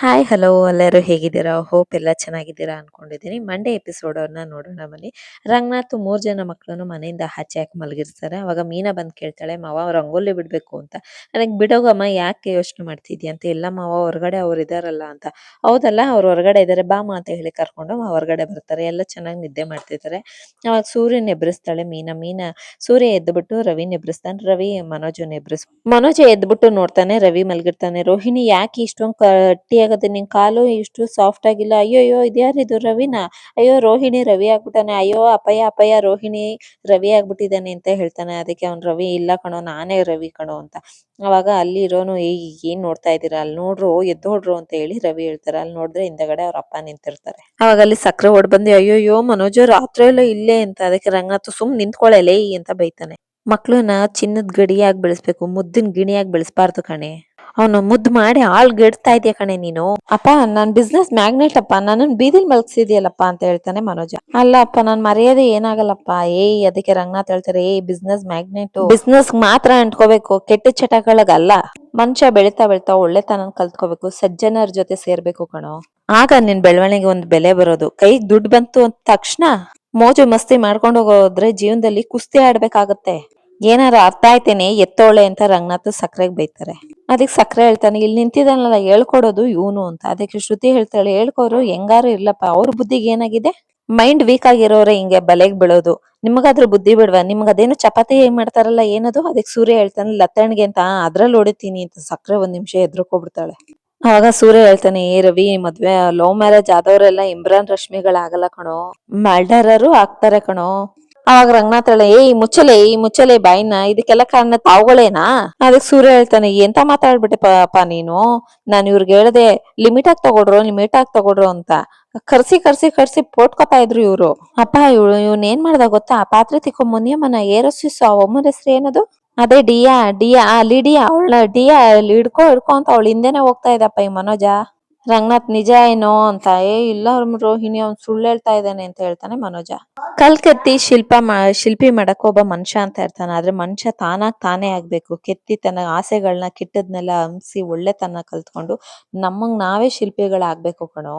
Hi hello ಎಲ್ಲರೂ ಹೇಗಿದ್ದೀರಾ? Hope ಎಲ್ಲ ಚೆನ್ನಾಗಿದ್ದೀರಾ ಅನ್ಕೊಂಡಿದ್ದೀನಿ. ಮಂಡೇ ಎಪಿಸೋಡ್ ಅವ್ರನ್ನ ನೋಡೋಣ ಬನ್ನಿ. ರಂಗನಾಥ್ ಮೂರು ಜನ ಮಕ್ಕಳನ್ನು ಮನೆಯಿಂದ ಆಚೆ ಹಾಕಿ ಮಲಗಿರ್ತಾರೆ. ಅವಾಗ ಮೀನಾ ಬಂದ್ ಕೇಳ್ತಾಳೆ, ಮಾವ ರಂಗೋಲಿ ಬಿಡಬೇಕು ಅಂತ. ನನಗೆ ಬಿಡೋಗಮ್ಮ ಯಾಕೆ ಯೋಚನೆ ಮಾಡ್ತಿದ್ಯಾ ಅಂತ? ಇಲ್ಲ ಮಾವ, ಹೊರಗಡೆ ಅವ್ರು ಇದಾರಲ್ಲ ಅಂತ. ಹೌದಲ್ಲ, ಅವ್ರು ಹೊರಗಡೆ ಇದ್ದಾರೆ ಬಾಮ ಅಂತ ಹೇಳಿ ಕರ್ಕೊಂಡು ಹೊರಗಡೆ ಬರ್ತಾರೆ. ಎಲ್ಲ ಚೆನ್ನಾಗಿ ನಿದ್ದೆ ಮಾಡ್ತಿದ್ದಾರೆ ಅವಾಗ ಸೂರ್ಯನ ಎಬ್ಬರಿಸ್ತಾಳೆ ಮೀನಾ. ಮೀನಾ, ಸೂರ್ಯ ಎದ್ದುಬಿಟ್ಟು ರವಿ ನೆಬ್ರಿಸ್ತಾನೆ. ರವಿ ಮನೋಜನ ಎಬ್ಬರಿಸ್ ಮನೋಜ ಎದ್ಬಿಟ್ಟು ನೋಡ್ತಾನೆ, ರವಿ ಮಲಗಿರ್ತಾನೆ. ರೋಹಿಣಿ ಯಾಕೆ ಇಷ್ಟೊಂದು ಗಟ್ಟಿಯಾಗತ್ತೆ ನಿನ್ ಕಾಲು ಇಷ್ಟು ಸಾಫ್ಟ್ ಆಗಿಲ್ಲ. ಅಯ್ಯಯ್ಯೋ ಅಯ್ಯೋ ಇದ್ಯಾರಿದು ರವಿನಾ? ಅಯ್ಯೋ, ರೋಹಿಣಿ ರವಿ ಆಗ್ಬಿಟ್ಟಾನೆ. ಅಯ್ಯೋ ಅಪಯ ಅಪಯ ರೋಹಿಣಿ ರವಿ ಆಗ್ಬಿಟ್ಟಿದ್ದಾನೆ ಅಂತ ಹೇಳ್ತಾನೆ. ಅದಕ್ಕೆ ಅವ್ನ್ ರವಿ, ಇಲ್ಲ ಕಣೋ, ನಾನೇ ರವಿ ಕಣೋ ಅಂತ. ಅವಾಗ ಅಲ್ಲಿ ಇರೋನು ಏಯ್ ಏನ್ ನೋಡ್ತಾ ಇದೀರಾ ಅಲ್ಲಿ ನೋಡ್ರು ಎದ್ದೋಡ್ರು ಅಂತ ಹೇಳಿ ರವಿ ಹೇಳ್ತಾರೆ. ಅಲ್ಲಿ ನೋಡಿದ್ರೆ ಹಿಂದಗಡೆ ಅವ್ರ ಅಪ್ಪ ನಿಂತಿರ್ತಾರೆ. ಅವಾಗ ಅಲ್ಲಿ ಸಕ್ಕರೆ ಬಂದಿ ಬಂದು, ಅಯ್ಯೋಯ್ಯೋ, ಮನೋಜ ರಾತ್ರಿ ಎಲ್ಲ ಇಲ್ಲೇ ಅಂತ. ಅದಕ್ಕೆ ರಂಗನಾಥ್ ಸುಮ್ ನಿಂತ್ಕೊಳ್ಳಲೇ ಅಂತ ಬೈತಾನೆ. ಮಕ್ಳನ್ನ ಚಿನ್ನದ ಗಡಿಯಾಗಿ ಬೆಳೆಸ್ಬೇಕು, ಮುದ್ದಿನ ಗಿಣಿಯಾಗಿ ಬೆಳೆಸ್ಬಾರ್ದು ಕಣೆ. ಅವನು ಮುದ್ದು ಮಾಡಿ ಆಲ್ ಗೆಡ್ತಾ ಇದೆಯಾ ಕಣೆ ನೀನು? ಅಪ್ಪ ನನ್ ಬಿಸ್ನೆಸ್ ಮ್ಯಾಗ್ನೆಟ್ ಅಪ್ಪ. ನನ್ನನ್ ಬೀದಿಲ್ ಮಲಗಿಸಿದ್ಯಲ್ಲಪ್ಪ ಅಂತ ಹೇಳ್ತಾನೆ ಮನೋಜ. ಅಲ್ಲ ಅಪ್ಪ ನಾನ್ ಮರ್ಯಾದೆ ಏನಾಗಲ್ಲಪ್ಪ? ಏಯ್ ಅದಕ್ಕೆ ರಂಗನಾಥ್ ಹೇಳ್ತಾರೆ ಏಯ್ ಬಿಸ್ನೆಸ್ ಮ್ಯಾಗ್ನೆಟ್ ಬಿಸ್ನೆಸ್ ಮಾತ್ರ ಅಂಟ್ಕೋಬೇಕು ಕೆಟ್ಟ ಚಟಗಳಿಗಲ್ಲ. ಮನುಷ್ಯ ಬೆಳಿತಾ ಬೆಳಿತಾ ಒಳ್ಳೆತನ ಕಲ್ತ್ಕೋಬೇಕು ಸಜ್ಜನರ ಜೊತೆ ಸೇರ್ಬೇಕು ಕಣೋ. ಆಗ ನಿನ್ ಬೆಳವಣಿಗೆ ಒಂದ್ ಬೆಲೆ ಬರೋದು. ಕೈ ದುಡ್ಡು ಬಂತು ಅಂದ ತಕ್ಷಣ ಮೋಜು ಮಸ್ತಿ ಮಾಡ್ಕೊಂಡು ಹೋಗೋದ್ರೆ ಜೀವನದಲ್ಲಿ ಕುಸ್ತಿ ಆಡ್ಬೇಕಾಗತ್ತೆ. ಏನಾರ ಅರ್ಥ ಆಯ್ತೇನೆ, ಎತ್ತೋಳೆ ಅಂತ ರಂಗನಾಥ್ ಸಕ್ಕರೆಗೆ ಬೈತಾರೆ. ಅದಕ್ಕೆ ಸಕ್ರೆ ಹೇಳ್ತಾನೆ, ಇಲ್ಲಿ ನಿಂತಿದ್ದಾನಲ್ಲ, ಹೇಳ್ಕೊಡೋದು ಇವನು ಅಂತ. ಅದಕ್ಕೆ ಶ್ರುತಿ ಹೇಳ್ತಾಳೆ ಹೇಳ್ಕೋರು ಹೆಂಗಾರು ಇರ್ಲಪ್ಪ, ಅವ್ರ ಬುದ್ಧಿಗೆ ಏನಾಗಿದೆ? ಮೈಂಡ್ ವೀಕ್ ಆಗಿರೋರೆ ಹಿಂಗೆ ಬಲೆಗೆ ಬೀಳೋದು. ನಿಮಗಾದ್ರೂ ಬುದ್ಧಿ ಬಿಡ್ವಾ? ಅದೇನು ಚಪಾತಿ ಏನ್ ಮಾಡ್ತಾರಲ್ಲ, ಏನದು? ಅದಕ್ಕೆ ಸೂರ್ಯ ಹೇಳ್ತಾನೆ ಲತ್ತಣ್ಗೆ ಅಂತ ಅದ್ರಲ್ಲಿ ಹೊಡಿತೀನಿ ಅಂತ. ಸಕ್ರೆ ಒಂದ್ ನಿಮಿಷ ಎದ್ರಕೋಬಿಡ್ತಾಳೆ ಅವಾಗ ಸೂರ್ಯ ಹೇಳ್ತಾನೆ, ಏ ರವಿ, ಮದ್ವೆ, ಲವ್ ಮ್ಯಾರೇಜ್ ಆದವರೆಲ್ಲ ಇಮ್ರಾನ್ ರಶ್ಮಿಗಳಾಗಲ್ಲ ಕಣೋ. ಮರ್ಡರರು ಆಗ್ತಾರೆ ಕಣೋ. ಅವಾಗ ರಂಗನಾಥ್ ಹೇಳ ಏ ಮುಚ್ಚಲೆ, ಈ ಮುಚ್ಚಲೆ ಬಾಯಿನ, ಇದಕ್ಕೆಲ್ಲ ಕಾರಣ ತಾವುಗಳೇನಾ? ಅದಕ್ಕೆ ಸೂರ್ಯ ಹೇಳ್ತಾನೆ, ಎಂತ ಮಾತಾಡ್ಬಿಟ್ಟೆ ಪಾಪ ನೀನು? ನಾನು ಇವ್ರಿಗೆ ಹೇಳ್ದೆ ಲಿಮಿಟ್ ಆಗಿ ತಗೊಡ್ರು ಲಿಮಿಟ್ ಆಗಿ ತಗೊಡ್ರು ಅಂತ. ಕರ್ಸಿ ಕರ್ಸಿ ಕರ್ಸಿ ಪೋಟ್ಕೋತಾ ಇದ್ರು ಇವ್ರು. ಅಪ್ಪ, ಇವ್ಳು, ಇವ್ನ್ ಏನ್ ಮಾಡ್ದ ಗೊತ್ತಾ? ಪಾತ್ರೆ ತಿಕ್ಕೋ ಮುನಿಯಮ್ಮನ ಏರಸ್ಸಿಸು ಆ ಒಮ್ಮನ ಹೆಸರು ಏನದು? ಅದೇ ಡಿಯಾ ಡಿಯಾ ಲಿಡಿಯಾ ಅವಳ ಡಿಯಾ ಹಿಡ್ಕೊ ಹಿಡ್ಕೊ ಅಂತ ಅವಳ ಹಿಂದೆನೆ ಹೋಗ್ತಾ ಇದ್ದಪ್ಪ ಈ ಮನೋಜ. ರಂಗನಾಥ್ ನಿಜ ಏನೋ ಅಂತ, ಏ, ಇಲ್ಲ ರೋಹಿಣಿ ಅವ್ನ್ ಸುಳ್ಳು ಹೇಳ್ತಾ ಇದ್ದಾನೆ ಅಂತ ಹೇಳ್ತಾನೆ ಮನೋಜ. ಕಲ್ ಕೆತ್ತಿ ಶಿಲ್ಪ ಮಾ, ಶಿಲ್ಪಿ ಮಾಡಕ್ ಒಬ್ಬ ಮನುಷ್ಯ ಅಂತ ಇರ್ತಾನೆ. ಆದ್ರೆ ಮನುಷ್ಯ ತಾನಾಗ್ ತಾನೇ ಆಗ್ಬೇಕು. ಕೆತ್ತಿ ತನ್ನ ಆಸೆಗಳನ್ನ ಕೆಟ್ಟದ್ನೆಲ್ಲ ಒಳ್ಳೆ ಒಳ್ಳೆತನ ಕಲ್ತ್ಕೊಂಡು ನಮ್ಮಂಗ್ ನಾವೇ ಶಿಲ್ಪಿಗಳಾಗ್ಬೇಕು ಕಣೋ.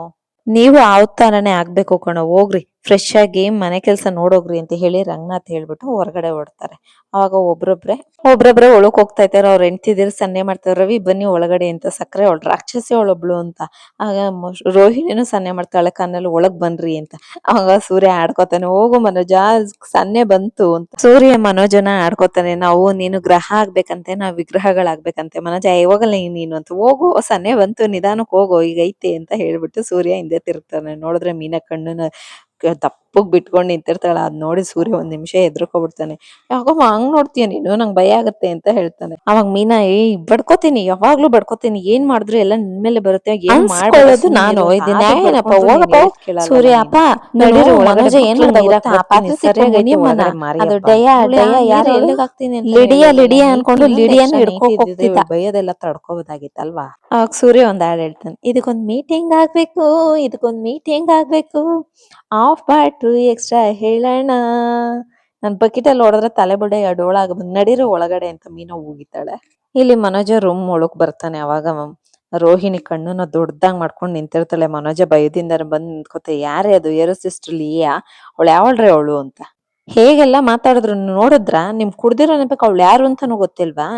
ನೀವು ಅವತಾರನೇ ಆಗ್ಬೇಕು ಕಣೋ. ಹೋಗ್ರಿ. ಫ್ರೆಶ್ ಆಗಿ ಮನೆ ಕೆಲಸ ನೋಡೋಗ್ರಿ ಅಂತ ಹೇಳಿ ರಂಗನಾಥ್ ಹೇಳ್ಬಿಟ್ಟು ಹೊರಗಡೆ ಓಡ್ತಾರೆ ಅವಾಗ ಒಬ್ರೊಬ್ರೆ ಒಬ್ರೊಬ್ರೆ ಒಳಕ್ ಹೋಗ್ತಾ ಇದ್ದಾರೆ ಅವ್ರ ಹೆಂಡ್ತಿದಿರ್ ಸನ್ನೆ ಮಾಡ್ತಾರೆ, ರವಿ ಬನ್ನಿ ಒಳಗಡೆ ಅಂತ ಸಕ್ಕರೆ ಅವಳು ರಾಕ್ಷಸಿ ಅವಳೊಬ್ಳು ಅಂತ. ಆಗ ರೋಹಿಣಿನೂ ಸನ್ನೆ ಮಾಡ್ತಾಳೆ ಕಣ್ಣಲ್ಲಿ ಒಳಗ್ ಬನ್ರಿ ಅಂತ. ಅವಾಗ ಸೂರ್ಯ ಆಡ್ಕೋತಾನೆ, ಹೋಗು ಮನೋಜ, ಸನ್ನೆ ಬಂತು ಅಂತ. ಸೂರ್ಯ ಮನೋಜನ ಆಡ್ಕೋತಾನೆ, ನಾವು, ನೀನು ಗ್ರಹ ಆಗ್ಬೇಕಂತೆ, ನಾವ್ ವಿಗ್ರಹಗಳಾಗ್ಬೇಕಂತೆ, ಮನೋಜ ಯಾವಾಗಲ್ಲ ನೀನು ಅಂತ. ಹೋಗು, ಸನ್ನೆ ಬಂತು ನಿಧಾನಕ್ಕೆ ಹೋಗು, ಈಗ ಐತೆ ಅಂತ ಹೇಳ್ಬಿಟ್ಟು ಸೂರ್ಯ ಹಿಂದೆ ತಿರುಗ್ತಾನೆ. ನೋಡಿದ್ರೆ ಮೀನ ಕಣ್ಣನ್ನ ke ದಪ್ಪಗ್ ಬಿಟ್ಕೊಂಡ್ ನಿಂತಿರ್ತಾಳ. ಅದ್ ನೋಡಿ ಸೂರ್ಯ ಒಂದ್ ನಿಮಿಷ ಎದ್ರುಕೊಬಿಡ್ತಾನೆ ಯಾಕಮ್ಮ ಹಂಗ್ ನೋಡ್ತೀಯ ನೀನು? ನಂಗ್ ಭಯ ಆಗತ್ತೆ ಅಂತ ಹೇಳ್ತಾನೆ. ಅವಾಗ ಮೀನಾ ಏಯ್ ಬಡ್ಕೋತೀನಿ. ಯಾವಾಗ್ಲೂ ಬಡ್ಕೋತೀನಿ. ಏನ್ ಮಾಡಿದ್ರು ಎಲ್ಲ ನಿನ್ಮೇಲೆ ಬರುತ್ತೆ. ಏನ್ ಮಾಡ್ಕೊಳ್ಳೋದು ನಾನು ಇದು ನ್ಯಾಯ ಏನಪ್ಪ? ಹೋಗಪ್ಪ. ಸೂರ್ಯ ಅಪ್ಪ ನಡೀರಿ. ಮನೋಜ ಏನ್ ಮಾಡ್ದ ಪಾತ್ರೆ ಸಿಕ್ಕೊಂಡು ಮುನಿಯಮ್ಮನ ಅದು ಡಯ ಡಯ ಯಾರು ಲಿಡಿಯಾ ಲಿಡಿಯಾ ಅನ್ಕೊಂಡು ಲಿಡಿಯಾನ ಹಿಡ್ಕೊಂಡ್ ಹೋಗ್ತಿದ್ದ. ಭಯದೆಲ್ಲ ತಡ್ಕೋಬೋದಾಗಿತ್ತಲ್ವಾ? ಅವಾಗ ಸೂರ್ಯ ಒಂದ್ ಹಾಡ್ ಹೇಳ್ತಾನೆ ಇದಕ್ಕೊಂದ್ ಮೀಟಿಂಗ್ ಆಗ್ಬೇಕು ಇದಕ್ಕೊಂದ್ ಮೀಟಿಂಗ್ ಆಗ್ಬೇಕು. ಆಫ್ ಬಾಟ್ರು ಎಕ್ಸ್ಟ್ರಾ ಹೇಳೋಣ ನನ್ನ ಬಕೆಟ್ ಅಲ್ಲಿ ಹೊಡೆದ್ರೆ ತಲೆ ಬುಡ ಡೋಳಾಗ ನಡೀರಿ ಒಳಗಡೆ ಅಂತ ಮೀನ ಹೋಗಿದ್ದಾಳೆ ಇಲ್ಲಿ ಮನೋಜ ರೂಮ್ ಒಳಗ್ ಬರ್ತಾನೆ ಅವಾಗ ರೋಹಿಣಿ ಕಣ್ಣನ್ನ ದೊಡ್ಡದಾಗ್ ಮಾಡ್ಕೊಂಡು ನಿಂತಿರ್ತಾಳೆ. ಮನೋಜ ಭಯದಿಂದ ಬಂದ್ ನಿಂತ್ಕೋತೆ, ಯಾರೇ ಅದು? ಏರೋ ಸಿಸ್ಟರ್ ಲಿಯಾ? ಅವಳು ಯಾವಳ್ರಿ ಅವಳು? ಅಂತ. ಹೇಗೆಲ್ಲ ಮಾತಾಡಿದ್ರು ನೋಡಿದ್ರ? ನಿಮ್ ಕುಡ್ದಿರೋ ನೆನಪಕ್ಕೆ ಅವಳು ಯಾರು ಅಂತಾನು ಗೊತ್ತಿಲ್ವಾ?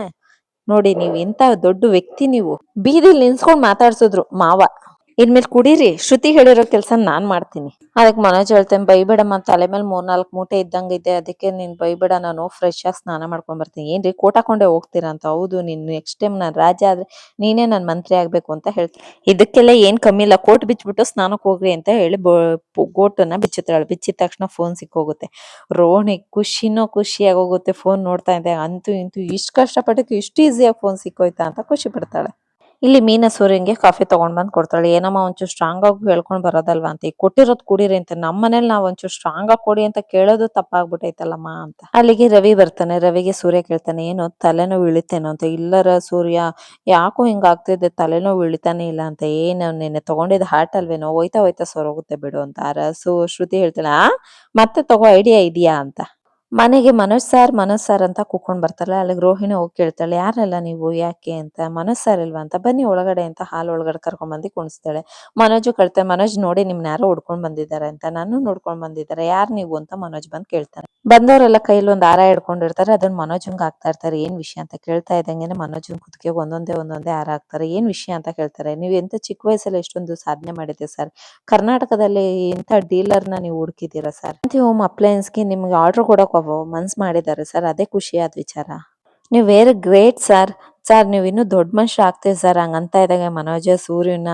ನೋಡಿ, ನೀವ್ ಎಂತ ದೊಡ್ಡ ವ್ಯಕ್ತಿ ನೀವು. ಬೀದಿಲಿ ನಿನ್ಸ್ಕೊಂಡ್ ಮಾತಾಡ್ಸಿದ್ರು ಮಾವ. ಇನ್ಮೇಲೆ ಕುಡೀರಿ. ಶ್ರುತಿ ಹೇಳಿರೋ ಕೆಲಸ ನಾನ್ ಮಾಡ್ತೀನಿ. ಅದಕ್ಕೆ ಮನೋಜ್ ಹೇಳ್ತೇನೆ ಬೈಬೇಡಮ್ಮ ತಲೆ ಮೇಲೆ ಮೂರ್ನಾಲ್ಕು ಮೂಟೆ ಇದ್ದಂಗ ಇದೆ ಅದಕ್ಕೆ ನೀನ್ ಬೈಬೇಡ ನಾನು ಫ್ರೆಶ್ ಆಗಿ ಸ್ನಾನ ಮಾಡ್ಕೊಂಡ್ ಬರ್ತೀನಿ. ಏನ್ರಿ, ಕೋಟ್ ಹಾಕೊಂಡೆ ಹೋಗ್ತೀರಾ ಅಂತ. ಹೌದು, ನೀನ್ ನೆಕ್ಸ್ಟ್ ಟೈಮ್ ನಾನ್ ರಾಜ ಆದ್ರೆ ನೀನೇ ನನ್ ಮಂತ್ರಿ ಆಗ್ಬೇಕು ಅಂತ ಹೇಳ್ತೀನಿ ಇದಕ್ಕೆಲ್ಲ ಏನ್ ಕಮ್ಮಿ ಇಲ್ಲ. ಕೋಟ್ ಬಿಚ್ಬಿಟ್ಟು ಸ್ನಾನಕ್ಕೆ ಹೋಗ್ರಿ ಅಂತ ಹೇಳಿ ಗೋಟನ್ನ ಬಿಚ್ಚುತ್ತಾಳೆ ಬಿಚ್ಚಿದ ತಕ್ಷಣ ಫೋನ್ ಸಿಕ್ಕೋಗುತ್ತೆ. ರೋಹಿಣಿ ಖುಷಿನೋ ಖುಷಿಯಾಗಿ ಹೋಗುತ್ತೆ. ಫೋನ್ ನೋಡ್ತಾ ಇದ್ದೆ. ಅಂತೂ, ಇಂತೂ ಇಷ್ಟು ಕಷ್ಟಪಟ್ಟಕ್ಕೆ ಇಷ್ಟು ಈಸಿಯಾಗಿ ಫೋನ್ ಸಿಕ್ಕೋಯ್ತಾ ಅಂತ ಖುಷಿ ಪಡ್ತಾಳೆ. ಇಲ್ಲಿ ಮೀನ ಸೂರ್ಯಂಗೆ ಕಾಫಿ ತಗೊಂಡ್ ಬಂದ್ ಕೊಡ್ತಾಳೆ. ಏನಮ್ಮ, ಒಂಚೂರು ಸ್ಟ್ರಾಂಗ್ ಆಗಿ ಹೇಳ್ಕೊಂಡ್ ಬರೋದಲ್ವಾ ಅಂತ. ಈ ಕೊಟ್ಟಿರೋದ್ ಕುಡಿರಿ ಅಂತ. ನಮ್ಮ ಮನೇಲಿ ನಾವ್ ಒಂಚೂರು ಸ್ಟ್ರಾಂಗ್ ಆಗಿ ಕೊಡಿ ಅಂತ ಕೇಳೋದು ತಪ್ಪಾಗ್ಬಿಟ್ಟೈತಲ್ಲಮ್ಮ ಅಂತ. ಅಲ್ಲಿಗೆ ರವಿ ಬರ್ತಾನೆ. ರವಿಗೆ ಸೂರ್ಯ ಕೇಳ್ತಾನೆ, ಏನು, ತಲೆನೋವು ಇಳಿತೇನೋ ಅಂತ? ಇಲ್ಲರ ಸೂರ್ಯ, ಯಾಕೋ ಹಿಂಗ ಆಗ್ತಿದೆ ತಲೆನೋವು ಇಳಿತಾನೆ ಇಲ್ಲ ಅಂತ. ಏನು, ನಿನ್ನೆ ತಗೊಂಡಿದ್ ಹಾರ್ಟ್ ಅಲ್ವೇನೋ? ಹೋಯ್ತಾ ಹೋಯ್ತಾ ಸೊರೋಗುತ್ತೆ ಬಿಡು ಅಂತ. ಆರ ಸು ಶ್ರುತಿ ಹೇಳ್ತಾಳೆ ಮತ್ತೆ ತಗೋ ಐಡಿಯಾ ಇದೆಯಾ? ಅಂತ. ಮನೆಗೆ ಮನೋಜ್ ಸರ್ ಮನೋಜ್ ಸರ್ ಅಂತ ಕೂತ್ಕೊಂಡ್ ಬರ್ತಾರಲ್ಲ, ಅಲ್ಲಿಗೆ ರೋಹಿಣಿ ಹೋಗಿ ಕೇಳ್ತಾಳೆ ಯಾರಲ್ಲ ನೀವು, ಯಾಕೆ ಅಂತ ಮನೋಜ್ ಸರ್ ಇಲ್ವಾ ಅಂತ, ಬನ್ನಿ ಒಳಗಡೆ ಅಂತ ಹಾಲ್ ಒಳಗಡೆ ಕರ್ಕೊಂಡ್ ಬಂದು ಕುಣಿಸ್ತಾಳೆ. ಮನೋಜು ಕಳ್ತಾರೆ ಮನೋಜ್ ನೋಡಿ ನಿಮ್ನ ಯಾರೋ ಹುಡ್ಕೊಂಡ್ ಬಂದಿದ್ದಾರೆ ಅಂತ ನಾನು ನೋಡ್ಕೊಂಡ್ ಬಂದಿದ್ದಾರೆ, ಯಾರ್ ನೀವು ಅಂತ ಮನೋಜ್ ಬಂದ್ ಕೇಳ್ತಾರೆ ಬಂದವರೆಲ್ಲ ಕೈಲಿ ಒಂದ್ ಹಾರ ಹಿಡ್ಕೊಂಡಿರ್ತಾರೆ ಅದನ್ನ ಮನೋಜಂಗ್ ಹಾಕ್ತಾ ಇರ್ತಾರೆ, ಏನ್ ವಿಷಯ ಅಂತ ಕೇಳ್ತಾ ಇದ್ದಂಗೆನೆ ಮನೋಜನ್ ಕುದಕ್ಕೆ ಒಂದೊಂದೇ ಒಂದೊಂದೇ ಹಾರ ಹಾಕ್ತಾರೆ, ಏನ್ ವಿಷಯ ಅಂತ ಕೇಳ್ತಾರೆ, ನೀವು ಎಂತ ಚಿಕ್ಕ ವಯಸ್ಸಲ್ಲಿ ಎಷ್ಟೊಂದು ಸಾಧನೆ ಮಾಡಿದೆ ಸರ್, ಕರ್ನಾಟಕದಲ್ಲಿ ಎಂತ ಡೀಲರ್ನ ನೀವು ಹುಡುಕಿದ್ದೀರಾ ಸರ್? ಹೋಮ್ ಅಪ್ಲಯನ್ಸ್ಗೆ ನಿಮ್ಗೆ ಆರ್ಡರ್ ಕೊಡಕ್ ಒಬ್ಬ ಮನ್ಸ್ ಮಾಡಿದ್ದಾರೆ ಸರ್, ಅದೇ ಖುಷಿಯಾದ ವಿಚಾರ. ನೀವು ವೇರ್ ಗ್ರೇಟ್ ಸರ್. ಸರ್, ನೀವು ಇನ್ನೂ ದೊಡ್ಡ ಮನುಷ್ಯ ಆಗ್ತೀವಿ ಸರ್. ಹಂಗಂತ ಇದ್ದಾಗ ಮನೋಜ, ಸೂರ್ಯನ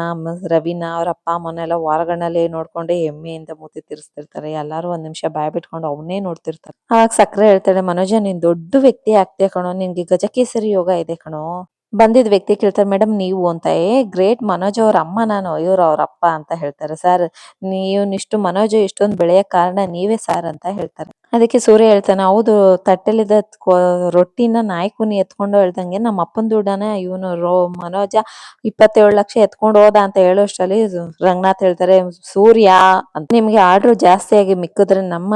ರವಿನ, ಅವ್ರ ಅಪ್ಪ ಅಮ್ಮನೆಲ್ಲ ಹೊರಗಣ್ಣಲ್ಲಿ ನೋಡ್ಕೊಂಡೆ ಹೆಮ್ಮೆಯಿಂದ ಮೂತಿ ತಿರ್ಸ್ತಿರ್ತಾರೆ. ಎಲ್ಲಾರು ಒಂದ್ ನಿಮಿಷ ಬಾಯ್ ಬಿಟ್ಕೊಂಡು ಅವನ್ನೇ ನೋಡ್ತಿರ್ತಾರೆ. ಅವಾಗ ಸಕ್ರೆ ಹೇಳ್ತಾಳೆ, ಮನೋಜ, ನೀನ್ ದೊಡ್ಡ ವ್ಯಕ್ತಿ ಆಗ್ತೀಯ ಕಣೋ. ನಿನ್ಗೆ ಗಜಕೇಸರಿ ಯೋಗ ಇದೆ ಕಣೋ. ಬಂದಿದ್ ವ್ಯಕ್ತಿ ಕೇಳ್ತಾರೆ ಮೇಡಮ್ ನೀವು ಅಂತ. ಏ, ಗ್ರೇಟ್ ಮನೋಜ್, ಅವ್ರ ಅಮ್ಮ ನಾನು. ಇವ್ರು ಅವ್ರ ಅಪ್ಪ ಅಂತ ಹೇಳ್ತಾರೆ. ಸರ್ ಇಷ್ಟು ಮನೋಜ್ ಇಷ್ಟೊಂದು ಬೆಳೆಯ ಕಾರಣ ನೀವೇ ಸರ್ ಅಂತ ಹೇಳ್ತಾರೆ. ಅದಕ್ಕೆ ಸೂರ್ಯ ಹೇಳ್ತಾನೆ, ಹೌದು ತಟ್ಟೆಲಿದ್ದ ರೊಟ್ಟಿನ ನಾಯಿ ಕುನಿ ಎತ್ಕೊಂಡು ಹೇಳ್ದಂಗೆ ನಮ್ಮ ಅಪ್ಪನ ದುಡ್ಡನ ಇವನು ರೋ, ಮನೋಜ ಇಪ್ಪತ್ತೇಳು ಲಕ್ಷ ಎತ್ಕೊಂಡು ಹೋದ ಅಂತ ಹೇಳೋಷ್ಟರಲ್ಲಿ ರಂಗನಾಥ್ ಹೇಳ್ತಾರೆ, ಸೂರ್ಯ, ಅಂತ ನಿಮ್ಗೆ ಆರ್ಡರ್ ಜಾಸ್ತಿ ಆಗಿ ಮಿಕ್ಕಿದ್ರೆ ನಮ್ಮ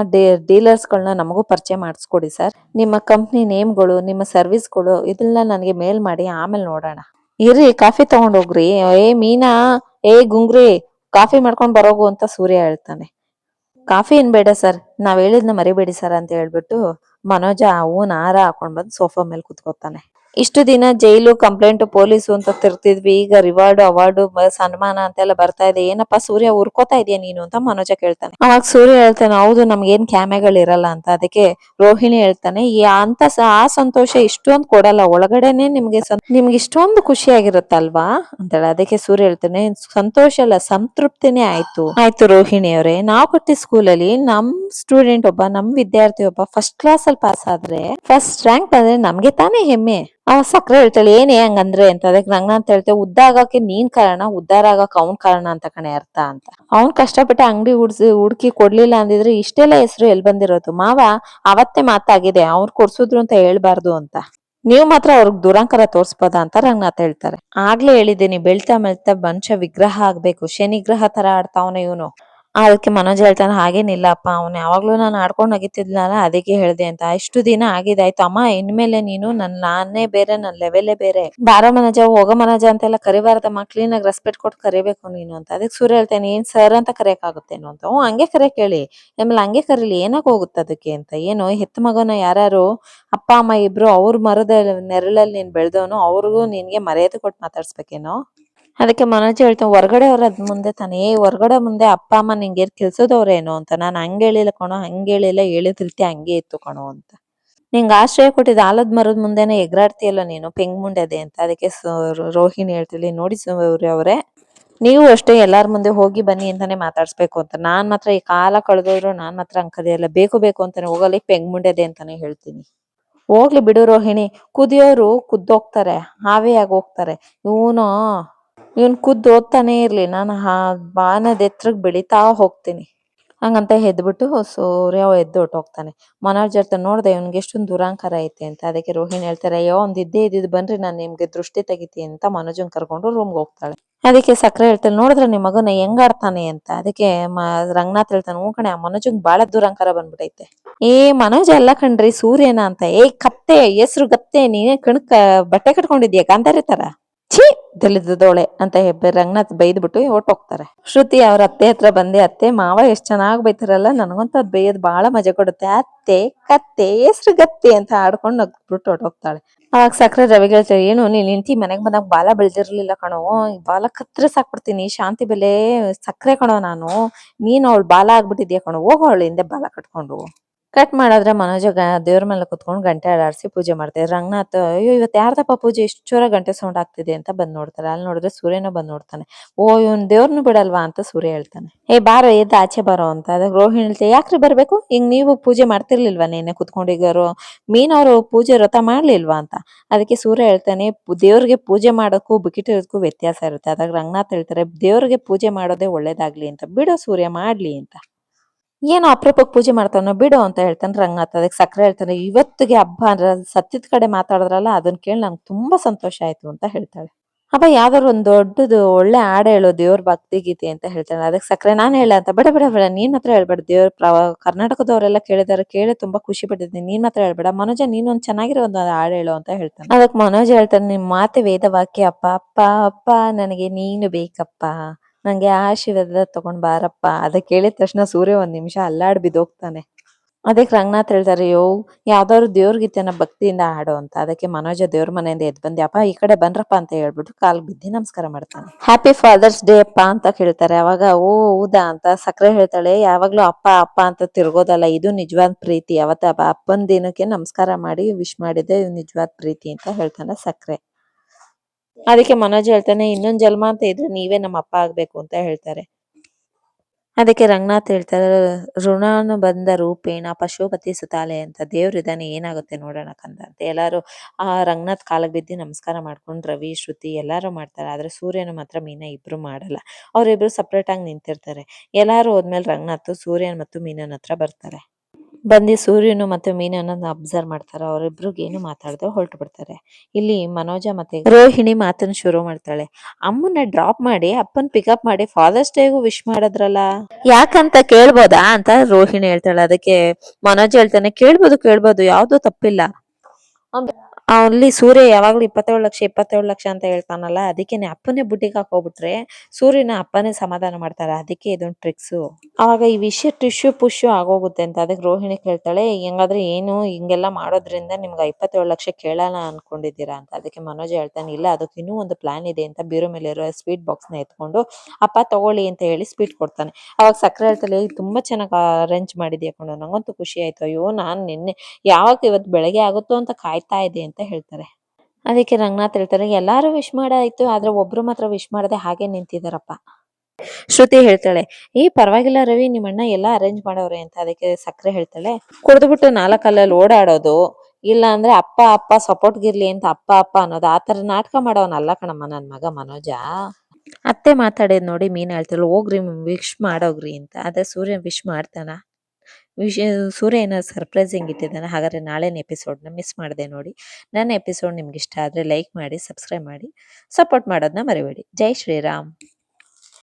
ಡೀಲರ್ಸ್ ಗಳನ್ನ ನಮಗೂ ಪರಿಚಯ ಮಾಡಿಸ್ಕೊಡಿ ಸರ್. ನಿಮ್ಮ ಕಂಪ್ನಿ ನೇಮ್ಗಳು, ನಿಮ್ಮ ಸರ್ವಿಸ್ಗಳು ಇದೆಲ್ಲ ನನಗೆ ಮೇಲ್ ಮಾಡಿ ಆಮೇಲೆ ನೋಡೋಣ. ಇರ್ರಿ, ಕಾಫಿ ತಗೊಂಡೋಗ್ರಿ. ಏ, ಮೀನಾ, ಏ, ಗುಂಗ್ರಿ, ಕಾಫಿ ಮಾಡ್ಕೊಂಡ್ ಬರೋಗು ಅಂತ ಸೂರ್ಯ ಹೇಳ್ತಾನೆ. ಕಾಫಿ ಏನ್ ಬೇಡ ಸರ್, ನಾವ್ ಹೇಳಿದ್ನ ಮರಿಬೇಡಿ ಸರ್ ಅಂತ ಹೇಳ್ಬಿಟ್ಟು ಮನೋಜ ಹೂನ ಹಾರ ಹಾಕೊಂಡ್ ಬಂದ್ ಸೋಫಾ ಮೇಲೆ ಕುತ್ಕೋತಾನೆ. ಇಷ್ಟು ದಿನ ಜೈಲು ಕಂಪ್ಲೇಂಟ್ ಪೊಲೀಸ್ ಅಂತ ತಿರ್ತಿದ್ವಿ, ಈಗ ರಿವಾರ್ಡ್ ಅವಾರ್ಡ್ ಸನ್ಮಾನ ಅಂತೆಲ್ಲ ಬರ್ತಾ ಇದೆ. ಏನಪ್ಪಾ ಸೂರ್ಯ ಉರ್ಕೋತಾ ಇದೆಯಾ ನೀನು ಅಂತ ಮನೋಜ ಕೇಳ್ತಾನೆ. ಅವಾಗ ಸೂರ್ಯ ಹೇಳ್ತಾನೆ, ಹೌದು ನಮ್ಗೇನ್ ಕ್ಯಾಮೆಗಳು ಇರಲ್ಲ ಅಂತ. ಅದಕ್ಕೆ ರೋಹಿಣಿ ಹೇಳ್ತಾನೆ ಅಂತ ಆ ಸಂತೋಷ ಇಷ್ಟೊಂದು ಕೊಡಲ್ಲ, ಒಳಗಡೆನೆ ನಿಮ್ಗೆ ನಿಮ್ಗೆ ಇಷ್ಟೊಂದು ಖುಷಿ ಆಗಿರುತ್ತಲ್ವಾ ಅಂತೇಳಿ ಅದಕ್ಕೆ ಸೂರ್ಯ ಹೇಳ್ತಾನೆ, ಸಂತೋಷ ಅಲ್ಲ, ಸಂತೃಪ್ತಿನೇ ಆಯ್ತು. ಆಯ್ತು ರೋಹಿಣಿ ಅವರೇ, ನಾವು ಸ್ಕೂಲ್ ಸ್ಕೂಲಲ್ಲಿ ನಮ್ ಸ್ಟೂಡೆಂಟ್ ಒಬ್ಬ, ನಮ್ ವಿದ್ಯಾರ್ಥಿ ಒಬ್ಬ ಫಸ್ಟ್ ಕ್ಲಾಸ್ ಅಲ್ಲಿ ಪಾಸ್ ಆದ್ರೆ ಫಸ್ಟ್ ರ್ಯಾಂಕ್ ಬಂದ್ರೆ ನಮ್ಗೆ ತಾನೇ ಹೆಮ್ಮೆ. ಆ ಸಕ್ರೆ ಹೇಳ್ತಾಳೆ, ಏನೇ ಹಂಗಂದ್ರೆ ಅಂತ. ಅದಕ್ಕೆ ರಂಗನಾಥ್ ಹೇಳ್ತೇವೆ ಉದ್ದಾಗಕ್ಕೆ ನೀನ್ ಕಾರಣ, ಉದ್ದಾರ ಆಗಕ್ಕೆ ಅವ್ನ್ ಕಾರಣ ಅಂತ ಕಣೆ ಅರ್ಥ ಅಂತ. ಅವ್ನ್ ಕಷ್ಟಪಟ್ಟು ಅಂಗಡಿ ಹುಡ್ಸಿ ಹುಡ್ಕಿ ಕೊಡ್ಲಿಲ್ಲ ಅಂದಿದ್ರೆ ಇಷ್ಟೆಲ್ಲ ಹೆಸರು ಎಲ್ ಬಂದಿರೋದು? ಮಾವ, ಅವತ್ತೇ ಮಾತಾಗಿದೆ, ಅವ್ರು ಕೊಡ್ಸುದ್ರು ಅಂತ ಹೇಳ್ಬಾರ್ದು ಅಂತ. ನೀವು ಮಾತ್ರ ಅವ್ರಿಗೆ ದುರಂಕಾರ ತೋರ್ಸ್ಬೋದಾ ಅಂತ ರಂಗನಾಥ್ ಹೇಳ್ತಾರೆ. ಆಗ್ಲೇ ಹೇಳಿದ್ದೀನಿ, ಬೆಳ್ತಾ ಮೆಳ್ತಾ ಮನುಷ್ಯ ವಿಗ್ರಹ ಆಗ್ಬೇಕು, ಶನಿಗ್ರಹ ತರ ಆಡ್ತಾವನ ಇವನು. ಅದಕ್ಕೆ ಮನೋಜ್ ಹೇಳ್ತಾನೆ ಹಾಗೇನಿಲ್ಲಪ್ಪ ಅವ್ನು ಯಾವಾಗ್ಲೂ ನಾನು ಆಡ್ಕೊಂಡು ಹೋಗಿತ್ತಿದ್ನಲ್ಲ, ಅದಕ್ಕೆ ಹೇಳ್ದೆ ಅಂತ. ಇಷ್ಟು ದಿನ ಆಗಿದೆ, ಆಯ್ತು. ಅಮ್ಮ, ಇನ್ಮೇಲೆ ನೀನು ನನ್, ನಾನೇ ಬೇರೆ, ನನ್ ಲೆವೆಲೇ ಬೇರೆ. ಬಾರ ಮನೋಜ, ಹೋಗೋ ಮನೋಜ ಅಂತೆಲ್ಲ ಕರಿಬಾರ್ದಮ್ಮ ಕ್ಲೀನ್ ಆಗಿ ರೆಸ್ಪೆಕ್ಟ್ ಕೊಟ್ಟು ಕರಿಬೇಕು ನೀನು ಅಂತ. ಅದಕ್ಕೆ ಸೂರ್ಯ ಹೇಳ್ತಾನೆ, ಏನ್ ಸರ್ ಅಂತ ಕರೆಯಕ್ಕಾಗುತ್ತೇನೋ ಅಂತ. ಹ್ಞೂ ಹಂಗೆ ಕರೆ ಕೇಳಿ. ಆಮೇಲೆ ಹಂಗೆ ಕರೀಲಿ. ಏನಕ್ಕೆ ಹೋಗುತ್ತೆ ಅದಕ್ಕೆ ಅಂತ? ಏನು, ಹೆತ್ತ ಮಗನ ಯಾರು ಅಪ್ಪ, ಅಮ್ಮ ಇಬ್ರು ಅವ್ರ ಮರದ ನೆರಳಲ್ಲಿ ನೀನ್ ಬೆಳೆದವನು, ಅವ್ರಿಗೂ ನಿನ್ಗೆ ಮರ್ಯಾದೆ ಕೊಟ್ಟು ಮಾತಾಡ್ಸ್ಬೇಕೇನೋ? ಅದಕ್ಕೆ ಮನೋಜ್ ಹೇಳ್ತಾನೆ, ಹೊರಗಡೆ ಅವ್ರ ಅದ್ ಮುಂದೆ ತಾನೇ ಹೊರಗಡೆ ಮುಂದೆ ಅಪ್ಪ, ಅಮ್ಮ ನಿಂಗೆ ಕೆಲ್ಸದವ್ರೇನೋ ಅಂತ, ನಾನು ಹಂಗೆ ಹೇಳಿಲ್ಲ ಕಣೋ, ಹಂಗೆ ಹೇಳಿಲ್ಲ ಹೇಳಿದ ರೀತಿ ಹಂಗೆ ಇತ್ತು ಕಣೋ ಅಂತ. ನಿಂಗೆ ಆಶ್ರಯ ಕೊಟ್ಟಿದ್ದ ಆಲದ ಮರದ ಮುಂದೆನೆ ಎಗರಾಡ್ತೀಯಲ್ಲ ನೀನು, ಪೆಂಗ್ ಮುಂಡೆದೆ ಅಂತ, ಅದಕ್ಕೆ ರೋಹಿಣಿ ಹೇಳ್ತಿಲಿ ನೋಡಿ ಸೂರ್ಯ ಅವರೇ, ನೀವು ಅಷ್ಟೇ ಎಲ್ಲಾರ ಮುಂದೆ ಹೋಗಿ ಬನ್ನಿ ಅಂತಾನೆ ಮಾತಾಡ್ಸ್ಬೇಕು ಅಂತ, ನಾನ್ ಮಾತ್ರ ಈ ಕಾಲ ಕಳೆದೋದ್ರು ನಾನ್ ಮಾತ್ರ ಅಂಕದಿಯಲ್ಲ ಬೇಕು ಬೇಕು ಅಂತಾನೆ ಹೋಗಲಿ, ಪೆಂಗ್ ಮುಂಡೆದೆ ಅಂತಾನೆ ಹೇಳ್ತೀನಿ. ಹೋಗ್ಲಿ ಬಿಡು ರೋಹಿಣಿ, ಕುದಿಯೋರು ಕುದ್ದೋಗ್ತಾರೆ, ಹಾವಿಯಾಗಿ ಹೋಗ್ತಾರೆ, ಇವನು ಇವನ್ ಕುದ್ದು ಓದ್ತಾನೆ ಇರ್ಲಿ. ನಾನು ಹಾ ಬಾನದ ಎತ್ರಕ್ ಬೆಳಿತಾ ಹೋಗ್ತೀನಿ. ಹಂಗಂತ ಎದ್ಬಿಟ್ಟು ಸೂರ್ಯ ಎದ್ದು ಹೋಗ್ತಾನೆ ಮನೋಜ್ ಹೇಳ್ತಾನೆ ನೋಡ್ದೆ ಇವ್ನಿಗೆ ಎಷ್ಟೊಂದು ದುರಾಂಕಾರ ಐತೆ ಅಂತ. ಅದಕ್ಕೆ ರೋಹಿಣಿ ಹೇಳ್ತಾರೆ, ಅಯ್ಯೋ, ಒಂದ್ ಇದ್ದೇ ಇದ್ದಿದ್ ಬನ್ರಿ, ನಾನು ನಿಮ್ಗೆ ದೃಷ್ಟಿ ತೆಗಿತೀನಿ ಅಂತ ಮನೋಜನ್ ಕರ್ಕೊಂಡು ರೂಮ್ಗೆ ಹೋಗ್ತಾಳೆ. ಅದಕ್ಕೆ ಸಕ್ಕರೆ ಹೇಳ್ತಾನೆ ನೋಡಿದ್ರೆ ನಿಮ್ಮ ಮಗನ ಹೆಂಗ್ ಆಡ್ತಾನೆ ಅಂತ? ಅದಕ್ಕೆ ರಂಗನಾಥ್ ಹೇಳ್ತಾನೆ, ಹ್ಞೂ ಕಣೆ, ಆ ಮನೋಜಂಗ್ ಬಾಳ ದುರಂಕಾರ ಬಂದ್ಬಿಟ್ಟೈತೆ ಏ, ಮನೋಜ್ ಎಲ್ಲ ಕಣ್ರಿ, ಸೂರ್ಯನ ಅಂತ. ಏ, ಕತ್ತೆ, ಹೆಸ್ರು ಗತ್ತೆ, ನೀನೇ ಕಣಕ್, ಬಟ್ಟೆ ಕಟ್ಕೊಂಡಿದ್ಯಾ? ಗಾಂಧಾರಿ ತರ. ಛೀ, ದಲಿತದೋಳೆ ಅಂತ ಹೆಬ್ಬೆ ರಂಗನಾಥ್ ಬೈದ್ಬಿಟ್ಟು ಹೊರ್ಟೋಗ್ತಾರೆ ಶ್ರುತಿ ಅವ್ರ ಅತ್ತೆ ಹತ್ರ ಬಂದೆ, ಅತ್ತೆ, ಮಾವ ಎಷ್ಟ್ ಚೆನ್ನಾಗ್ ಬೈತಾರಲ್ಲ ನನಗಂತೂ ಅದ್ ಬೈಯೋದ್ ಬಾಳ ಮಜಾ ಕೊಡುತ್ತೆ. ಅತ್ತೆ, ಕತ್ತೆ, ಹೆಸ್ರು ಗತ್ತೆ ಅಂತ ಆಡ್ಕೊಂಡು ನಗ್ಬಿಟ್ಟು ಹೊರ್ಟೋಗ್ತಾಳೆ ಅವಾಗ ಸಕ್ರೆ ರವಿಗಳ ಏನು, ನೀನ್ ನಿಂತಿ ಮನೆಗ್ ಬಂದಾಗ ಬಾಲ ಬೆಳ್ದಿರ್ಲಿಲ್ಲ ಕಣೋ. ಬಾಲ ಕತ್ರೆ ಸಾಕ್ಬಿಡ್ತೀನಿ, ಶಾಂತಿ ಬೆಲೆ ಸಕ್ಕರೆ ಕಣೋ ನಾನು. ನೀನ್ ಅವಳು ಬಾಲ ಆಗ್ಬಿಟ್ಟಿದ್ಯಾ ಕಣೋ, ಹೋಗೋ ಹಿಂದೆ ಬಾಲ ಕಟ್ಕೊಂಡು. ಕಟ್ ಮಾಡಿದ್ರೆ ಮನೋಜ ದೇವ್ರ ಮೇಲೆ ಕುತ್ಕೊಂಡು ಗಂಟೆ ಅಡಾಡಿಸಿ ಪೂಜೆ ಮಾಡ್ತಾರೆ ರಂಗನಾಥ್, ಅಯ್ಯೋ ಇವತ್ತು ಯಾರ್ದಪ್ಪ ಪೂಜೆ ಇಷ್ಟು ಜೋರ ಗಂಟೆ ಸೌಂಡ್ ಆಗ್ತಿದೆ ಅಂತ ಬಂದ್ ನೋಡ್ತಾರೆ. ಅಲ್ಲಿ ನೋಡಿದ್ರೆ ಸೂರ್ಯನ ಬಂದ್ ನೋಡ್ತಾನೆ. ಓ, ಇವನ್ ದೇವ್ರನ್ನು ಬಿಡಲ್ವಾ ಅಂತ ಸೂರ್ಯ ಹೇಳ್ತಾನೆ. ಏ, ಬಾರೋ, ಎದ್ದು ಆಚೆ ಬಾರೋ ಅಂತ. ಅದಕ್ಕೆ ರೋಹಿಣಿ ಹೇಳ್ತೆ, ಯಾಕ್ರಿ ಬರ್ಬೇಕು? ಈಗ ನೀವು ಪೂಜೆ ಮಾಡ್ತಿರ್ಲಿಲ್ವಾ ನೇನೆ ಕುತ್ಕೊಂಡಿಗಾರು ಮೀನವರು ಪೂಜೆ ವ್ರತ ಮಾಡ್ಲಿಲ್ವಾ ಅಂತ. ಅದಕ್ಕೆ ಸೂರ್ಯ ಹೇಳ್ತಾನೆ ದೇವ್ರಿಗೆ ಪೂಜೆ ಮಾಡೋಕ್ಕೂ ಬುಕಿಟ್ ಇರೋದಕ್ಕೂ ವ್ಯತ್ಯಾಸ ಇರುತ್ತೆ. ಅದಾಗ ರಂಗನಾಥ್ ಹೇಳ್ತಾರೆ, ದೇವ್ರಿಗೆ ಪೂಜೆ ಮಾಡೋದೇ ಒಳ್ಳೇದಾಗ್ಲಿ ಅಂತ. ಬಿಡೋ ಸೂರ್ಯ, ಮಾಡ್ಲಿ ಅಂತ. ಏನೋ ಅಪರೂಪಕ್ಕೆ ಪೂಜೆ ಮಾಡ್ತಾನೋ ಬಿಡು ಅಂತ ಹೇಳ್ತಾನೆ ರಂಗನಾಥ. ಅದಕ್ಕೆ ಸಕ್ರೆ ಹೇಳ್ತಾನೆ, ಇವತ್ತಿಗೆ ಹಬ್ಬ ಅಂದ್ರೆ ಸತ್ಯದ ಕಡೆ ಮಾತಾಡಿದ್ರಲ್ಲ ಅದನ್ನ ಕೇಳಿ ನಂಗೆ ತುಂಬಾ ಸಂತೋಷ ಆಯ್ತು ಅಂತ ಹೇಳ್ತಾಳೆ. ಅಪ್ಪ ಯಾವ್ದಾದ್ರು ಒಂದ್ ದೊಡ್ಡದು ಒಳ್ಳೆ ಹಾಡು ಹೇಳೋ ದೇವ್ರ ಭಕ್ತಿ ಗೀತೆ ಅಂತ ಹೇಳ್ತಾನೆ ಅದಕ್ಕೆ ಸಕ್ರೆ ನಾನು ಹೇಳ ಅಂತ, ಬೇಡ ಬೇಡ ಬೇಡ, ನೀನ್ ಮಾತ್ರ ಹೇಳ್ಬೇಡ. ದೇವ್ರ ಪ್ರವ ಕರ್ನಾಟಕದವರೆಲ್ಲ ಕೇಳಿದಾರೆ, ಕೇಳಿ ತುಂಬಾ ಖುಷಿ ಪಟ್ಟಿದ್ದೀನಿ. ನೀನ್ ಮಾತ್ರ ಹೇಳ್ಬೇಡ. ಮನೋಜ, ನೀನ್ ಒಂದ್ ಚೆನ್ನಾಗಿರೋ ಒಂದು ಹಾಡು ಹೇಳು ಅಂತ ಹೇಳ್ತಾನೆ. ಅದಕ್ಕೆ ಮನೋಜ್ ಹೇಳ್ತಾನೆ, ನಿಮ್ ಮಾತೆ ವೇದ ವಾಕ್ಯ, ಅಪ್ಪ ಅಪ್ಪ ಅಪ್ಪ, ನನಗೆ ನೀನು ಬೇಕಪ್ಪ. ನಂಗೆ ಆಶೀರ್ವಾದ ತಗೊಂಡ್ ಬಾರಪ್ಪ. ಅದಕ್ಕೆ ಕೇಳಿದ ತಕ್ಷಣ ಸೂರ್ಯ ಒಂದ್ ನಿಮಿಷ ಅಲ್ಲಾಡ್ ಬಿದ್ದೋಗ್ತಾನೆ. ಅದಕ್ಕೆ ರಂಗನಾಥ್ ಹೇಳ್ತಾರೆ, ಯೋ, ಯಾವ್ದಾದ್ರು ದೇವ್ರ ಗೀತೆನ ಭಕ್ತಿಯಿಂದ ಹಾಡು ಅಂತ. ಅದಕ್ಕೆ ಮನೋಜ ದೇವ್ರ ಮನೆಯಿಂದ ಎದ್ ಬಂದ್ಯಪ್ಪ ಈ ಕಡೆ ಬನ್ರಪ್ಪ ಅಂತ ಹೇಳ್ಬಿಟ್ಟು ಕಾಲ್ ಬಿದ್ದಿ ನಮಸ್ಕಾರ ಮಾಡ್ತಾನೆ. ಹ್ಯಾಪಿ ಫಾದರ್ಸ್ ಡೇ ಅಪ್ಪ ಅಂತ ಕೇಳ್ತಾರೆ. ಅವಾಗ, ಓ, ಹೌದಾ ಅಂತ ಸಕ್ರೆ ಹೇಳ್ತಾಳೆ. ಯಾವಾಗ್ಲೂ ಅಪ್ಪ ಅಪ್ಪ ಅಂತ ತಿರ್ಗೋದಲ್ಲ. ಇದು ನಿಜವಾದ ಪ್ರೀತಿ. ಅವತ್ತ ಅಪ್ಪ, ಅಪ್ಪನ ದಿನಕ್ಕೆ ನಮಸ್ಕಾರ ಮಾಡಿ ವಿಶ್ ಮಾಡಿದೆ ನಿಜವಾದ ಪ್ರೀತಿ ಅಂತ ಹೇಳ್ತಾನೆ ಸಕ್ರೆ. ಅದಕ್ಕೆ ಮನೋಜ್ ಹೇಳ್ತಾನೆ, ಇನ್ನೊಂದ್ ಜನ್ಮ ಅಂತ ಇದ್ರೆ ನೀವೇ ನಮ್ಮ ಅಪ್ಪ ಆಗ್ಬೇಕು ಅಂತ ಹೇಳ್ತಾರೆ. ಅದಕ್ಕೆ ರಂಗನಾಥ್ ಹೇಳ್ತಾರೆ, ಋಣಾನುಬಂಧ ರೂಪೇಣ ಪಶುಪತಿ ಸುತಾಲೆ ಅಂತ ದೇವ್ರ ಇದಾನೆ ಏನಾಗುತ್ತೆ ನೋಡೋಣ ಕಂದ ಅಂತ. ಎಲ್ಲಾರು, ಆ ರಂಗನಾಥ್ ಕಾಲಿಗೆ ಬಿದ್ದು ನಮಸ್ಕಾರ ಮಾಡ್ಕೊಂಡು ರವಿ, ಶ್ರುತಿ ಎಲ್ಲಾರು ಮಾಡ್ತಾರೆ, ಆದ್ರೆ ಸೂರ್ಯನ ಮಾತ್ರ ಮೀನಾ ಇಬ್ರು ಮಾಡಲ್ಲ. ಅವ್ರಿಬ್ರು ಸಪ್ರೇಟ್ ಆಗಿ ನಿಂತಿರ್ತಾರೆ. ಎಲ್ಲಾರು ಹೋದ್ಮೇಲೆ ರಂಗನಾಥ್, ಸೂರ್ಯನ್ ಮತ್ತು ಮೀನನ್ ಹತ್ರ ಬರ್ತಾರೆ. ಬಂದು ಸೂರ್ಯನು ಮತ್ತು ಮೀನನ್ನ ಅಬ್ಸರ್ವ್ ಮಾಡ್ತಾರೆ. ಅವ್ರಿಬ್ರಿಗೆ ಏನು ಮಾತಾಡ್ದೆ ಹೊರಟು ಬಿಡ್ತಾರೆ. ಇಲ್ಲಿ ಮನೋಜ ಮತ್ತೆ ರೋಹಿಣಿ ಮಾತನ್ನ ಶುರು ಮಾಡ್ತಾಳೆ. ಅಮ್ಮನ್ನ ಡ್ರಾಪ್ ಮಾಡಿ, ಅಪ್ಪನ್ ಪಿಕಪ್ ಮಾಡಿ ಫಾದರ್ಸ್ ಡೇಗೂ ವಿಶ್ ಮಾಡಿದ್ರಲ್ಲ? ಯಾಕಂತ ಕೇಳ್ಬೋದಾ ಅಂತ ರೋಹಿಣಿ ಹೇಳ್ತಾಳೆ. ಅದಕ್ಕೆ ಮನೋಜ್ ಹೇಳ್ತಾನೆ, ಕೇಳ್ಬೋದು ಕೇಳ್ಬೋದು, ಯಾವ್ದು ತಪ್ಪಿಲ್ಲ. ಅಲ್ಲಿ ಸೂರ್ಯ ಯಾವಾಗ್ಲೂ ಇಪ್ಪತ್ತೇಳು ಲಕ್ಷ ಇಪ್ಪತ್ತೇಳು ಲಕ್ಷ ಅಂತ ಹೇಳ್ತಾನಲ್ಲ ಅದಕ್ಕೇನೆ ಅಪ್ಪನೇ ಬುಟ್ಟಿಗೆ ಹಾಕೋಬಿಟ್ರೆ ಸೂರ್ಯನ ಅಪ್ಪನೇ ಸಮಾಧಾನ ಮಾಡ್ತಾರೆ. ಅದಕ್ಕೆ ಇದೊಂದು ಟ್ರಿಕ್ಸು ಅವಾಗ ಈ ವಿಷಯ ಟಿಶ್ಯೂ ಪುಷ್ಯು ಆಗೋಗುತ್ತೆ ಅಂತ ಅದಕ್ಕೆ ರೋಹಿಣಿ ಕೇಳ್ತಾಳೆ ಹೆಂಗಾದ್ರೆ ಏನು ಹಿಂಗೆಲ್ಲ ಮಾಡೋದ್ರಿಂದ ನಿಮ್ಗೆ ಇಪ್ಪತ್ತೇಳು ಲಕ್ಷ ಕೇಳೋಣ ಅನ್ಕೊಂಡಿದ್ದೀರಾ? ಅಂತ ಅದಕ್ಕೆ ಮನೋಜ್ ಹೇಳ್ತಾನೆ ಇಲ್ಲ ಅದಕ್ಕೆ ಇನ್ನೂ ಒಂದು ಪ್ಲಾನ್ ಇದೆ ಅಂತ ಬೀರೋ ಮೇಲೆ ಇರೋ ಸ್ವೀಟ್ ಬಾಕ್ಸ್ನ ಎತ್ಕೊಂಡು ಅಪ್ಪ ತಗೊಳ್ಳಿ ಅಂತ ಹೇಳಿ ಸ್ವೀಟ್ ಕೊಡ್ತಾನೆ. ಅವಾಗ ಸಕ್ಕರೆ ಹೇಳ್ತಾಳೆ "ಏ, ತುಂಬಾ ಚೆನ್ನಾಗಿ ಅರೇಂಜ್ ಮಾಡಿದ್ಯಾ ಕಣೋ ನಂಗಂತೂ ಖುಷಿ ಆಯ್ತು. ಅಯ್ಯೋ ನಾನ್ ನಿನ್ನೆ ಯಾವಾಗ ಇವತ್ತು ಬೆಳಗ್ಗೆ ಆಗುತ್ತೋ ಅಂತ ಕಾಯ್ತಾ ಇದೆ ಅಂತ ಹೇಳ್ತಾರೆ. ಅದಕ್ಕೆ ರಂಗನಾಥ್ ಹೇಳ್ತಾರೆ, ಎಲ್ಲಾರು ವಿಶ್ ಮಾಡಾಯ್ತು, ಆದ್ರೆ ಒಬ್ರು ಮಾತ್ರ ವಿಶ್ ಮಾಡದೆ ಹಾಗೆ ನಿಂತಿದಾರಪ್ಪ. ಶ್ರುತಿ ಹೇಳ್ತಾಳೆ ಈ ಪರವಾಗಿಲ್ಲ ರವಿ, ನಿಮ್ಮಣ್ಣ ಎಲ್ಲ ಅರೇಂಜ್ ಮಾಡವ್ರೆ ಅಂತ ಅದಕ್ಕೆ ಸಕ್ಕರೆ ಹೇಳ್ತಾಳೆ, ಕುಡ್ದ್ಬಿಟ್ಟು ನಾಲ್ಕಲ್ಲಲ್ಲಿ ಓಡಾಡೋದು, ಇಲ್ಲ ಅಂದ್ರೆ ಅಪ್ಪ ಅಪ್ಪ ಸಪೋರ್ಟ್ ಗಿರ್ಲಿ ಅಂತ ಅಪ್ಪ ಅಪ್ಪ ಅನ್ನೋದು ಆತರ ನಾಟಕ ಮಾಡೋನಲ್ಲ ಕಣಮ್ಮ ನನ್ ಮಗ ಮನೋಜ. ಅತ್ತೆ ಮಾತಾಡೋದ್ ನೋಡಿ ಮೀನ್ ಹೇಳ್ತಾಳೆ, ಹೋಗ್ರಿ, ವಿಶ್ ಮಾಡೋಗ್ರಿ ಅಂತ, ಅದೇ ಸೂರ್ಯ ವಿಶ್ ಮಾಡ್ತಾನ. ವಿಶ್ ಸೂರ್ಯ ಏನೋ ಸರ್ಪ್ರೈಸಿಂಗ್ ಇಟ್ಟಿದ್ದಾನೆ ಹಾಗಾದ್ರೆ ನಾಳೆನ ಎಪಿಸೋಡ್ನ ಮಿಸ್ ಮಾಡದೆ ನೋಡಿ. ನನ್ನ ಎಪಿಸೋಡ್ ನಿಮ್ಗೆ ಇಷ್ಟ ಆದರೆ ಲೈಕ್ ಮಾಡಿ, ಸಬ್ಸ್ಕ್ರೈಬ್ ಮಾಡಿ, ಸಪೋರ್ಟ್ ಮಾಡೋದನ್ನ ಮರಿಬೇಡಿ. ಜೈ ಶ್ರೀರಾಮ್.